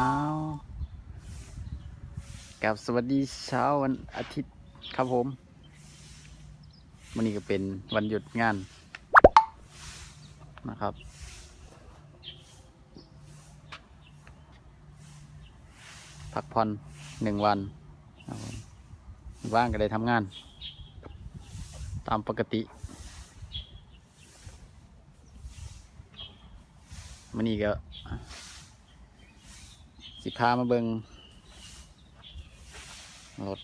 ช้า กับสวัสดีเช้าวันอาทิตย์ครับผมวันนี้ก็เป็นวันหยุดงานนะครับ พักผ่อนหนึ่งวันว่างก็ได้ทำงาน ตามปกติมันนี้ก็ สิพามาเบิงรถ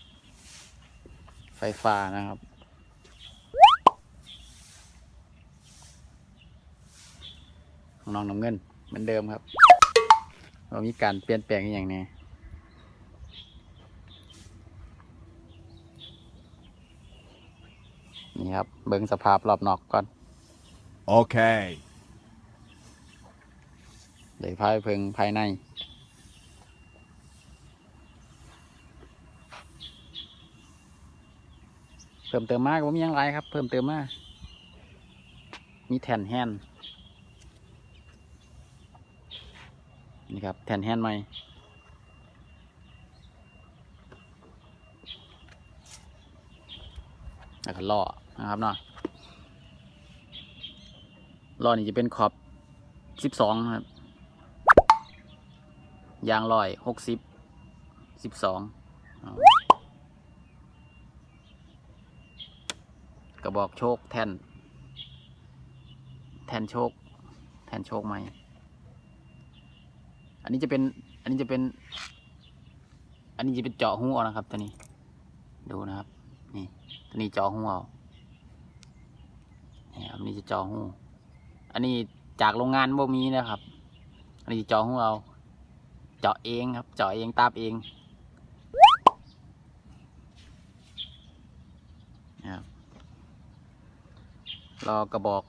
ไฟฟ้านะครับ ของน้องน้ำเงินเหมือนเดิมครับ เรามีการเปลี่ยนแปลงอหย่างแนี้นี่ครับ เบิงสภาพรอบนอกก่อน Okay. เดี๋ยวพาไปเพิงภายใน พิ่มเติมมากว่ามียังไรครับ เพิ่มเติมมากมีแผ่นแฮนด์นี่ครับแผ่นแฮนด์ใหม่แล้วก็ล้อนะครับเนาะล้อนี่จะเป็นขอบสิบสองครับ ยางลอยหกสิบสิบสอง ระบอกโชคแท่น แท่นโชค แท่นโชคไหม อันนี้จะเป็น อันนี้จะเป็น อันนี้จะเป็นเจาะหูเอานะครับ ตัวนี้ ดูนะครับ นี่ ตัวนี้เจาะหูเอานี่ครับนี่จะเจาะหูอันนี้จากโรงงานบ่มีนะครับ อันนี้เจาะหูเอา เจาะเองครับ เจาะเองตาบเองนะครับ รอกระบอก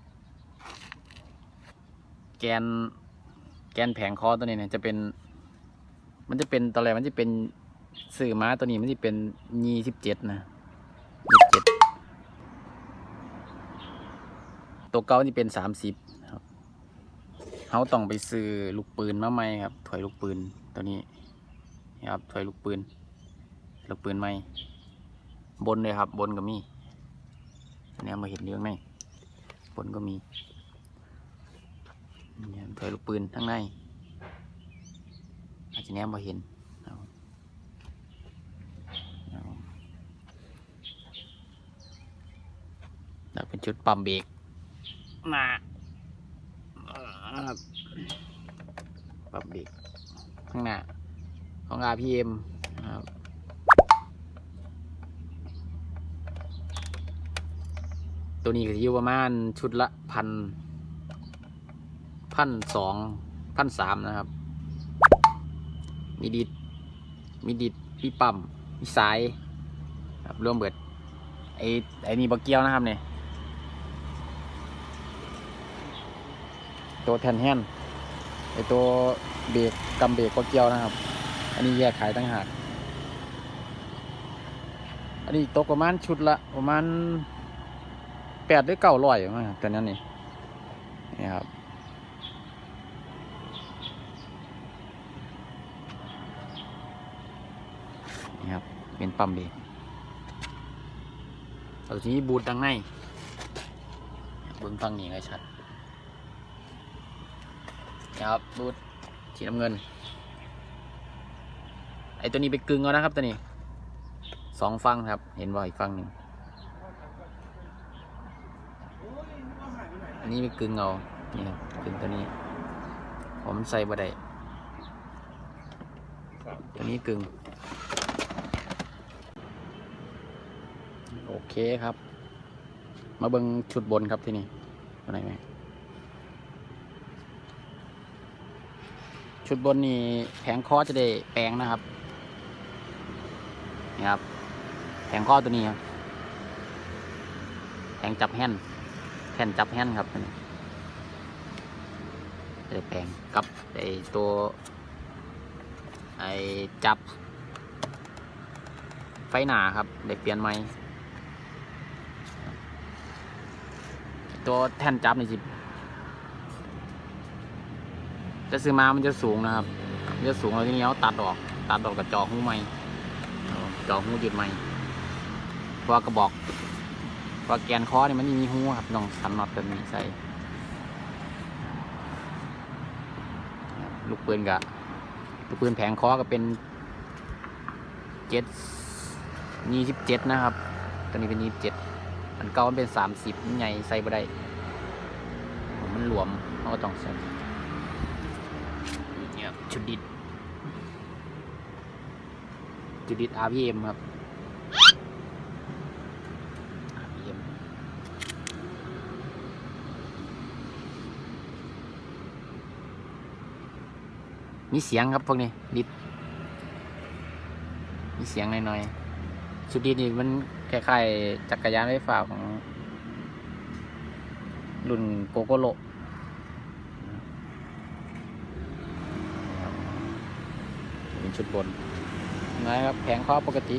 แกน แกนแผงคอตัวนี้เนี่ยจะเป็น มันจะเป็นตอนแรกมันจะเป็นสื่อม้าตัวนี้มันจะเป็นยีสิบเจ็ดนะยี่สิบเจ็ดตัวเก่านี่เป็นสามสิบครับเขาต้องไปซื้อลูกปืนมาใหม่ครับถอยลูกปืนตัวนี้ครับถอยลูกปืน ลูกปืนใหม่บนเลยครับ บนก็มีอันนี้มาเห็นเรื่องไหม บนก็มีนี่ถอยลูกปืนทั้างใน อาจจะแนมมาเห็นเอาเอาแล้วเป็นชุดปั๊มเบรกมาปั๊มเบรกข้างหน้า ของ RPM นะครับ ตัวนี้ก็จะอยู่ประมาณชุดละพันพันสองพันสามนะครับ มีดิดมีดิดมีปั๊มมีสายครับรวมเบิดไอ้ไอ้นี่บกเกียวนะครับเนี่ยตัวแทนแฮนไอตัวเบรกกำเบรกบกเกียวนะครับ อันนี้แยกขายตั้งหากอันนี้ตกประมาณชุดละประมาณ แปดหรือเก้าร้อยมั้งครับตอนนั้นนี่นี่ครับนี่ครับ เป็นปั๊มเบรกเอาทีนี้บูทดังในเบิ้งฟังนี่ให้ชัดนี่ครับบูทสีน้ำเงิน ไอตัวนี้ไปกึ่งเอานะครับตัวนี้สองฟังครับ เห็นว่าอีกฟังหนึ่ง นี้ไปกึ่งเอานี่ครับกึ่งตัวนี้ ผมใส่บ่ได้ตัวนี้กึ่งโอเคครับ มาเบิ่งชุดบนครับที่นี่ตัวไหนไหมชุดบนนี่แผงคอจะได้แปลงนะครับนี่ครับ แผงคอตัวนี้ครับ แผงจับแฮนด์ แผ่นจับแฮนด์ครับตัวนี้จะได้แปลงกับไอตัวไอจับ ไฟหนาครับเด็กเปลี่ยนใหม่ตัวแท่นจับนี่สิจะซื้อมามันจะสูงนะครับมันจะสูงแล้วทีนี้เอาตัดออก ตัดออกกับจอหูใหม่จอหูหยุดใหม่เพราะว่ากระบอก ว่าแกนคอเนี่ยมันม่มีหูครับต้องทำน็อตแบบนี้ใส่ลูกปืนกับลูกปืนแผงคอก็เป็นเจ็ดยี่สิบเจ็ดนะครับ ตัวนี้เป็นยี่สิบเจ็ดอันเก่ามันเป็นสามสิบใหญ่ใส่บ่ได้ มันหลวมเขาก็ต้องใส่เนี่ยชุดดิดชุดดิด RPM ครับ RPM มีเสียงครับพวกนี้ดิดมีเสียงหน่อยๆชุดดิดนี่มันคล้ายๆจักรยานไฟฟ้าของรุ่นโกโกโลเป็นชุดบนนะครับแผงข้อปกติ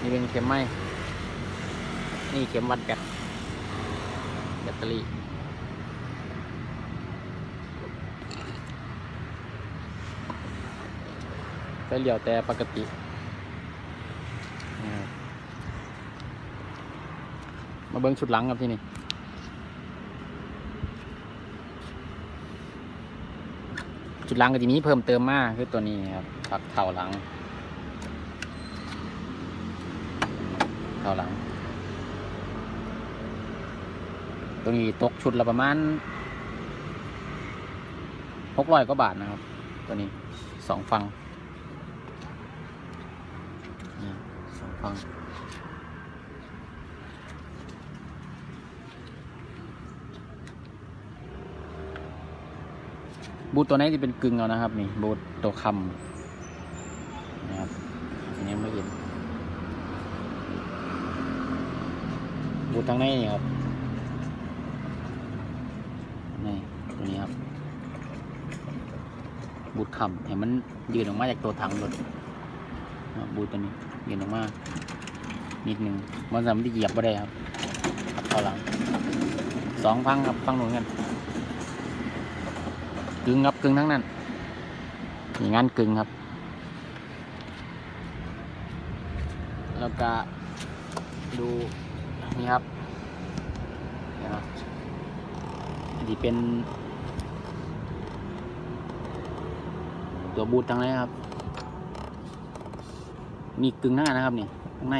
นี่เป็นเข็มไหมนี่เข็มวัดแบตแบตเตอรี่ ไฟเหลียวแต่ปกตินะครับมาเบิ้งชุดหลังครับที่นี่จุดหลังก็จะมีเพิ่มเติมมากคือตัวนี้ครับปักเท่าหลังเท่าหลัง ตัวนี้ตกชุดละประมาณหกร้อยกว่าบาทนะครับ ตัวนี้สองฟังนี่สอง ฟัง บูทตัวนี้จะเป็นกึ่งเอานะครับ นี่ บูทตัวคำนะครับอันนี้ไม่เห็น บูททางในนี่ครับนี่ตัวนี้ครับ บูทคำเห็นมันยืนออกมาจากตัวถังรถนะบบูทตัวนี้ ยืนออกมา นิดหนึ่งมันสามารถเหยียบไ่ได้ครับครับเข้าหลังสองฟังครับฟังหนุนกันกึ่งครับกึ่งทั้งนั้นอย่างงั้นกึ่งครับ แล้วก็ดูนี่ครับนไหมอันนี้เป็น ตัวบูททั้งนั้นครับ นี่กึ่งหน้านะครับนี่ข้างใน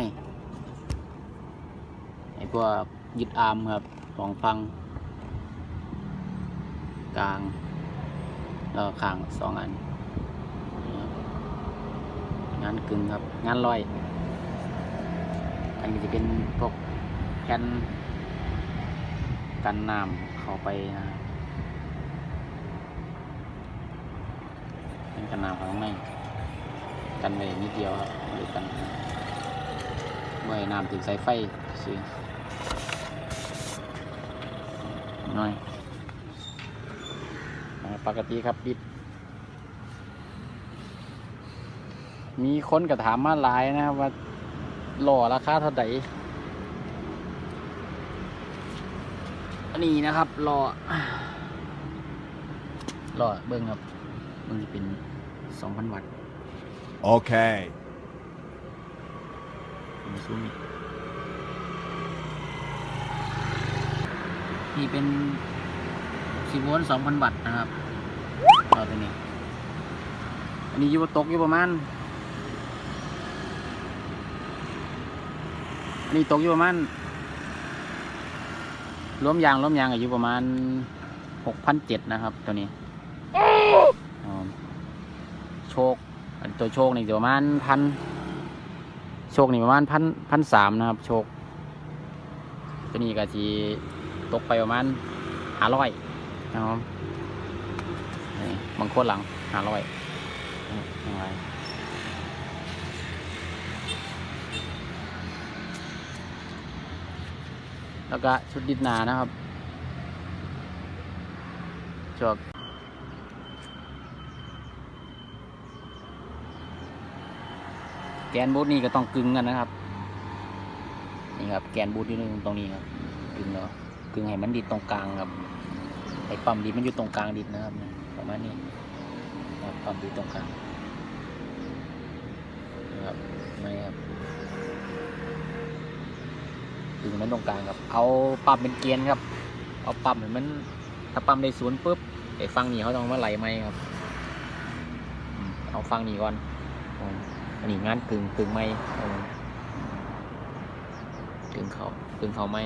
ไอ้พวกยึดอาร์มครับสองฟัง กลางแล้วขางสองอัน งานกึ่งครับ งานลอย อันนี้จะเป็นพวกแผ่นกันน้ำเข้าไปนะเป็นกันน้ำข้างใน กันไว้นิดเดียวครับหรือกันเมื่อน้ำถึงสายไฟซื้อหน่อยอปกติครับบิด มีคนก็ถามมาหลายนะครับว่าหล่อราคาเท่าไหร่อันนี้นะครับหล่อหล่อเบิ้งครับมันจะเป็นสองพันวัตต์ Okay. ผมซูมอีกนี่เป็นสิบโวลต์สองพันวัตต์นะครับหล่อตัวนี้ อันนี้อยู่ตกอยู่ประมาณ อันนี้ตกอยู่ประมาณรวมยางรวมยางอายุประมาณหกพันเจ็ดนะครับตัวนี้อ๋อโชค อัน ตัวโชคนี่ประมาณพันโชคนี่ประมาณพันพันสามนะครับ โชคตัวนี้ก็ทีตกไปประมาณห้าร้อยนะครับบางคนหลังห้าร้อยอะไรแล้วก็ชุดดิดนานะครับจว กแกนบูทนี่ก็ต้องกึงกันนะครับ นี่ครับแกนบูทที่ตรงนี้ครับกึงเนาะกึงให้มันดิดตรงกลางครับไอ้ปั๊มดิดมันอยู่ตรงกลางดิดนะครับประมาณนี้ปั๊มอยู่ตรงกลางนะครับไม่ครับดึงมันตรงกลางครับ เอาปั๊มเป็นเกียร์ครับ เอาปั๊มให้มันถ้าปั๊มได้ศูนย์ปุ๊บไอ้ฟังนี้เขาต้องมาไหลไหมครับ เอาฟังนี้ก่อน อันนี้งานกึ่งกึ่งไมอืมกึ่งเขากึ่งเขาไหม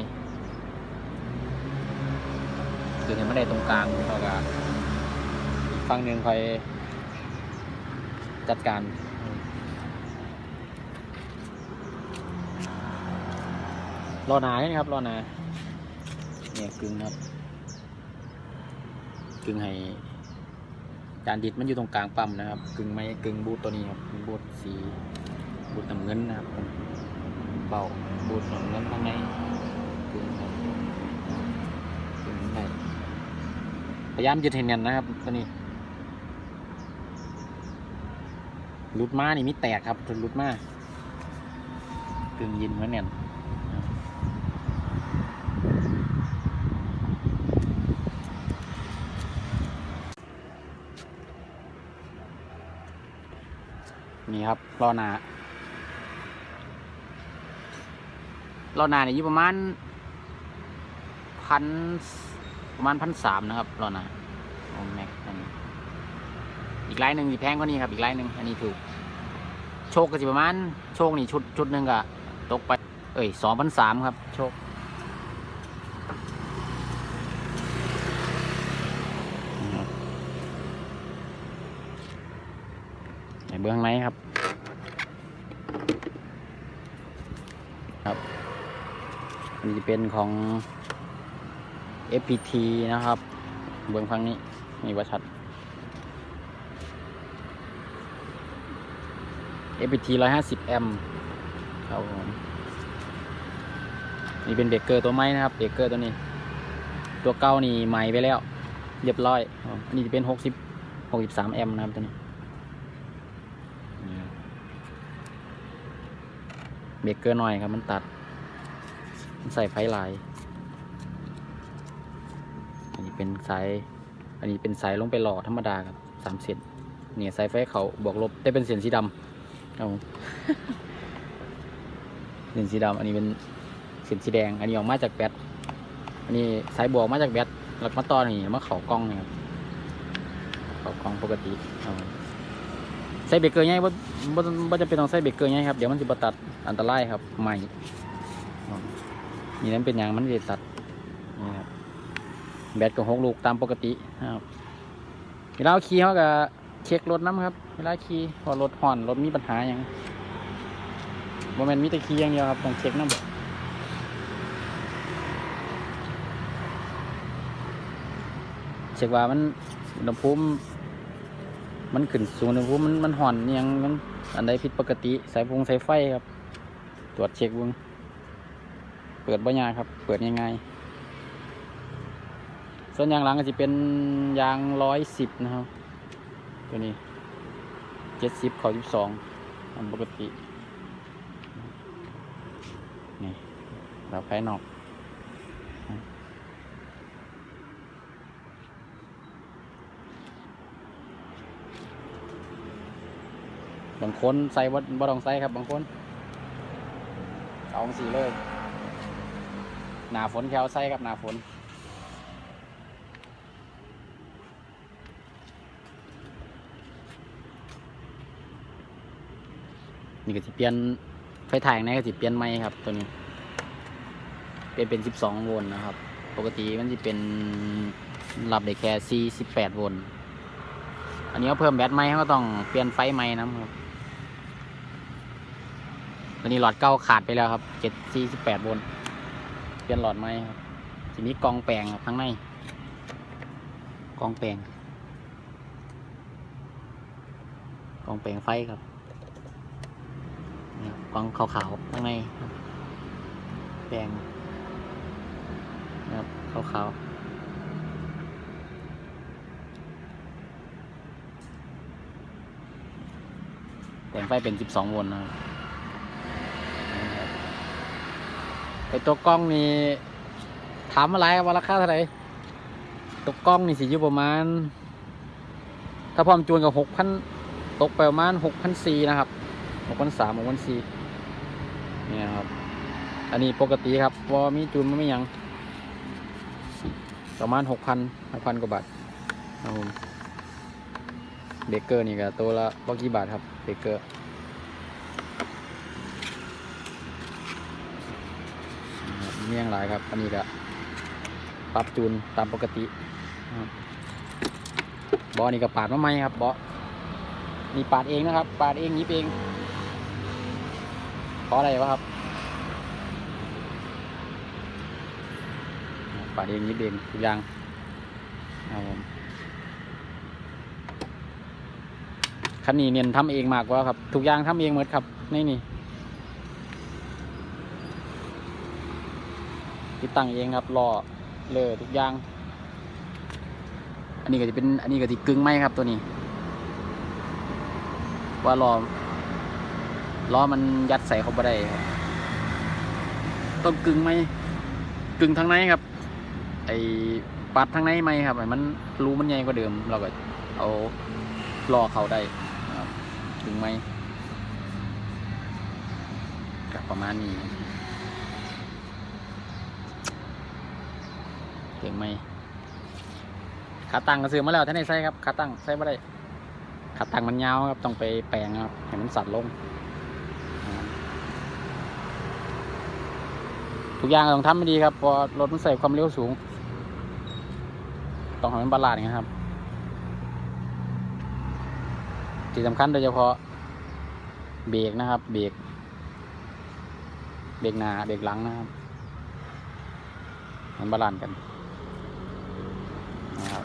กึ่งให้มันได้ตรงกลางเท่ากับอีกฟังหนึ่งคอยจัดการรอหนาเนี่ยครับรอหนาเนี่ยกึ่งครับกึ่งให้ จานดิดมันอยู่ตรงกลางปั๊มนะครับ กึ่งไม่กึ่งบูทตัวนี้ครับบูทสีบูทน้ำเงินนะครับผมเบาบูทน้ำเงินข้างในกึ่งครับกึ่งได้พยายามยึดให้แน่นนะครับตัวนี้รุดมานี่มีแตกครับรุดมากึ่งยินเหมือนแน่น นี่ค รอหนารอหนาเนี่ยอยู่ประมาณพันประมาณพันสามนะครับรอหนาโอ้แม็กอันนี้อีกไลน์หนึ่งอีกแพงกว่านี้ครับ อีกไลน์หนึ่งอันนี้ถูก โชคก็จะประมาณ โชคนี่ชุดชุดหนึ่งก็ตกไป เอ้ยสองพันสามครับ โชคนี่ครับในเบื้องในครับ ครับอันนี้จะเป็นของ FPT นะครับ เบื้องฟังนี้มีวัชัด FPT 150 แอมป์ครับผมนี่เป็นเบรกเกอร์ตัวใหม่นะครับเบรกเกอร์ตัวนี้ ตัวเก่านี่ใหม่ไปแล้ว เรียบร้อย อันนี้จะเป็น 60 63 แอมป์นะครับตัวนี้ครับ เบรกเกอร์หน่อยครับมันตัดมันใส่ไฟลาย อันนี้เป็นสาย อันนี้เป็นสายลงไปหล่อธรรมดาครับสามเส้นเนี่ยสายไฟเขาบวกลบได้เป็นเส้นสีดำครับผมเส้นสีดำอันนี้เป็นเส้นสีแดง อันนี้ออกมาจากแบตอันนี้สายบวกมาจากแบตแล้วมาต่อนี่มาเขากล้องเนี่ยครับเขากล้องปกติ ใส่เบรกเกอร์ไงบ่บ่บ่จะเป็นต้องใส่เบรกเกอร์ไงครับเดี๋ยวมันจะบตัดอันตรายครับใหม่นี่นั้นเป็นอย่างมันจะตัดนี่ครับแบตกับหกลูกตามปกตินะครับเวลาขี่เขาก็เช็ครถน้ำครับเวลาขี่พอรถห่อนรถมีปัญหาอย่างโมเมนต์มีแต่ขี่อย่างเดียวครับต้องเช็คน้ำเช็คว่ามันอุณหภูมิ มันขึ้นสูงอุณหภูมิมันมันห่อนยังมันอันใดผิดปกติสายฟงสายไฟครับ ตรวจเช็คบุงเปิดบ่ยาครับ เปิดง่ายๆส่วนยางหลังก็จะเป็นยางร้อยสิบนะครับ ตัวนี้เจ็ดสิบเขาสิบสองอันปกติ นี่เราภายนอก บางคนใส่บ่บ่ต้องใส่ครับบางคน เอาสีเลย หนาฝนแควใส่ครับหนาฝนนี่ก็จะเปลี่ยนไฟถ่ายในก็จะเปลี่ยนไม้ครับ ตัวนี้ เป็นเป็น 12 โวลต์นะครับ ปกติมันจะเป็นรับได้แค่ 48 โวลต์ อันนี้เขาเพิ่มแบตไม้ก็ต้องเปลี่ยนไฟไม้นะครับ ตอนนี้หลอดเก้าขาดไปแล้วครับ7 48โวลต์เปลี่ยนหลอดไม้ครับ ทีนี้กองแปลงครับข้างใน กองแปลง กองแปลงไฟครับกองขาวๆข้างในครับแดงนะครับขาวๆแสงไฟเป็น 12 โวลต์นะครับ ไอตัวกล้องนี่ถามอะไรว่าราคาเท่าไหร่ตัวกล้องนี่สิอยู่ประมาณ ถ้าพร้อมจูนกับหกพันตกไปประมาณหกพันสี่นะครับหกพันสามหกพันสี่เนี่ยครับ อันนี้ปกติครับวอมีจูนมันไม่ยังประมาณหกพันหกพันกว่าบาทครับผมเบเกอร์นี่ก็ตัวละบกี่บาทครับเบเกอร์นะครับ มีอย่างหลายครับอันนี้ก็ปรับจูนตามปกตินะครับอนี่ก็ปาดมาไหมครับบอนี่ปาดเองนะครับ ปาดเองหยิบเองเพราะอะไรวะครับปาดเองหยิบเองทุกอย่างครับผมคันนี้เนียนทำเองมากกว่าครับทุกอย่างทำเองหมดครับนี่นี่ ติดตั้งเองครับรอเลยทุกอย่าง อันนี้ก็จะเป็นอันนี้ก็จะกึ่งไม้ครับตัวนี้ ว่ารอล้อมันยัดใส่เขาไปได้ครับต้องกึ่งไม้กึ่งทางในครับ ไอ้ปัดทางในไหมครับไอ้มันรูมันใหญ่กว่าเดิม เราก็เอาล่อเขาได้นะครับถึงไหมกับประมาณนี้ ถึงไหมขาตั้งก็ซื้อมาแล้วท่านได้ใส่ครับขาตั้งใส่ไม่ได้ขาตั้งมันยาวครับต้องไปแปลงครับให้มันสัดลง ทุกอย่างต้องทำให้ดีครับพอรถมันใส่ความเร็วสูง ต้องให้มันบาลานซ์นะครับที่สำคัญโดยเฉพาะเบรกนะครับเบรกเบรกหน้าเบรกหลังนะครับมันบาลานซ์กันนะครับ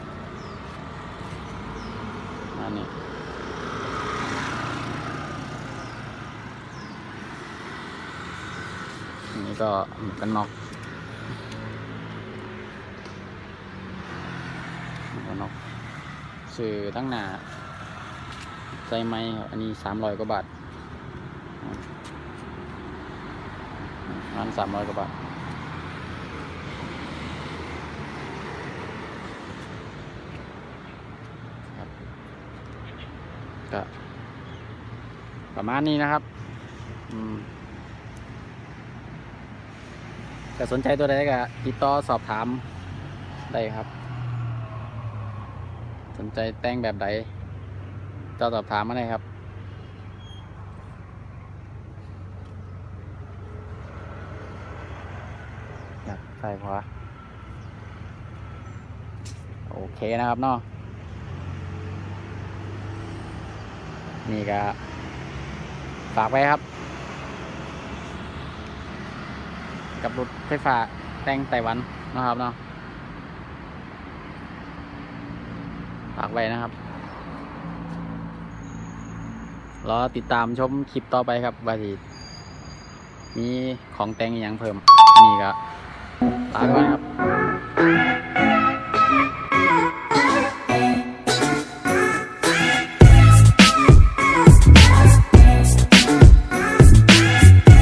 อันนี้นนี้ก็หมวกกันน็อกหมวกกันน็อกซื้อตั้งหน้าใจไหมครับอันนี้สามร้อยกว่าบาทงานสามร้อยกว่าบาทครับ ก็ประมาณนี้นะครับอืมก็สนใจตัวใดก็ติดต่อสอบถามได้ครับ สนใจแต่งแบบใดจะสอบถามมาได้ครับอยากใส่ขวาโอเคนะครับเนาะ นี่ก็ฝากไว้ครับ กับรถไฟฟ้าแต่งไต้หวันนะครับเนาะฝากไว้นะครับรอติดตามชมคลิปต่อไปครับว่าสิมีของแต่งอย่างเพิ่ม นี่ก็ลาไปก่อนครับ